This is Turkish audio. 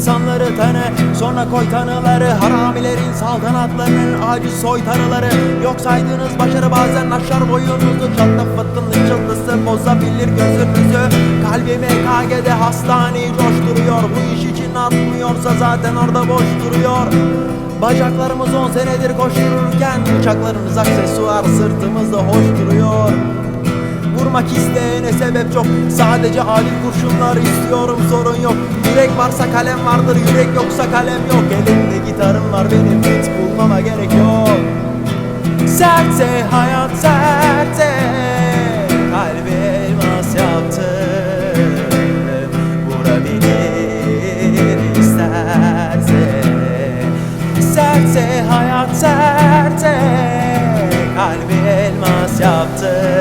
insanları tanı Sonra koy tanıları Haramilerin saltanatlarının aciz soytarıları. Yok saydığınız başarı bazen aşar boyunuzu. Çatla fıttınlı çıldısı bozabilir gözünüzü. Kalbim EKG'de hastaneyi coşturuyor. Bu iş için atmıyorsa zaten orada boş duruyor. Bacaklarımız on senedir koştururken Bıçaklarımız aksesuar sırtımızda hoş duruyor. Vurmak ne sebep çok. Sadece halin kurşunlar istiyorum sorun yok. Yürek varsa kalem vardır yürek yoksa kalem yok. Elimde gitarım var benim hiç bulmama gerek yok. Sertse hayat sertse Kalbi elmas yaptı Vurabilir isterse. Sertse hayat sertse Kalbi elmas yaptı